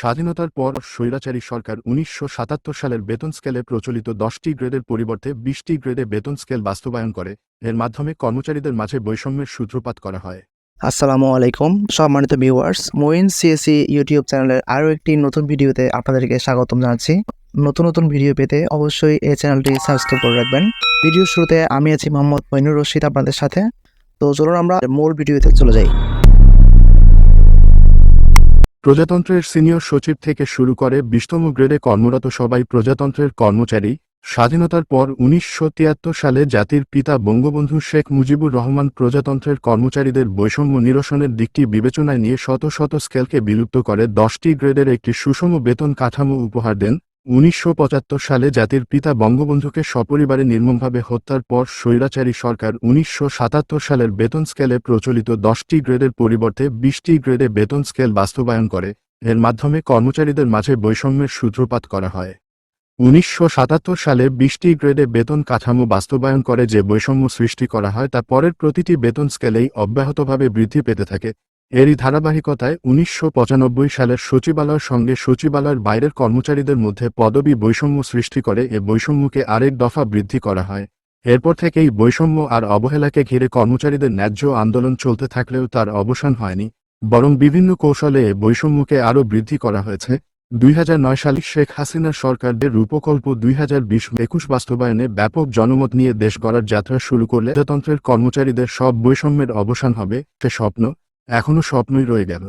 স্বাধীনতার পর স্বৈরাচারী সরকার উনিশশো সাতাত্তর সালের বেতন স্কেলে প্রচলিত দশটি গ্রেডের পরিবর্তে বিশটি গ্রেডে বেতন স্কেল বাস্তবায়ন করে। এর মাধ্যমে কর্মচারীদের মাঝে বৈষম্যের সূত্রপাত করা হয়। আসসালামু আলাইকুম, সম্মানিত ভিউয়ার্স মোইন সিএসি ইউটিউব চ্যানেলের আরও একটি নতুন ভিডিওতে আপনাদেরকে স্বাগতম জানাচ্ছি। নতুন নতুন ভিডিও পেতে অবশ্যই এই চ্যানেলটি সাবস্ক্রাইব করে রাখবেন। ভিডিওর শুরুতে আমি আছি মোহাম্মদ মইনুর রশিদ আপনাদের সাথে। তো চলুন আমরা মূল ভিডিওতে চলে যাই। প্রজাতন্ত্রের সিনিয়র সচিব থেকে শুরু করে বিশতম গ্রেডে কর্মরত সবাই প্রজাতন্ত্রের কর্মচারী। স্বাধীনতার পর উনিশশো তিয়াত্তর সালে জাতির পিতা বঙ্গবন্ধু শেখ মুজিবুর রহমান প্রজাতন্ত্রের কর্মচারীদের বৈষম্য নিরসনের দিকটি বিবেচনায় নিয়ে শত শত স্কেলকে বিলুপ্ত করে দশটি গ্রেডের একটি সুষম বেতন কাঠামো উপহার দেন। উনিশশো পঁচাত্তর সালে জাতির পিতা বঙ্গবন্ধুকে সপরিবারে নির্মমভাবে হত্যার পর স্বৈরাচারী সরকার উনিশশো সাতাত্তর সালের বেতন স্কেলে প্রচলিত দশটি গ্রেডের পরিবর্তে বিশটি গ্রেডে বেতন স্কেল বাস্তবায়ন করে। এর মাধ্যমে কর্মচারীদের মাঝে বৈষম্যের সূত্রপাত করা হয়। উনিশশো সাতাত্তর সালে বিশটি গ্রেডে বেতন কাঠামো বাস্তবায়ন করে যে বৈষম্য সৃষ্টি করা হয় তা পরের প্রতিটি বেতন স্কেলেই অব্যাহতভাবে বৃদ্ধি পেতে থাকে। এরই ধারাবাহিকতায় উনিশশো পঁচানব্বই সালের সচিবালয়ের সঙ্গে সচিবালয়ের বাইরের কর্মচারীদের মধ্যে পদবি বৈষম্য সৃষ্টি করে এ বৈষম্যকে আরেক দফা বৃদ্ধি করা হয়। এরপর থেকেই বৈষম্য আর অবহেলাকে ঘিরে কর্মচারীদের ন্যায্য আন্দোলন চলতে থাকলেও তার অবসান হয়নি, বরং বিভিন্ন কৌশলে বৈষম্যকে আরও বৃদ্ধি করা হয়েছে। দুই হাজার নয় সালে শেখ হাসিনার সরকারদের রূপকল্প দুই হাজার একুশ বাস্তবায়নে ব্যাপক জনমত নিয়ে দেশ গড়ার যাত্রা শুরু করলে প্রজাতন্ত্রের কর্মচারীদের সব বৈষম্যের অবসান হবে, সে স্বপ্ন। এখনও স্বপ্নই রয়ে গেল।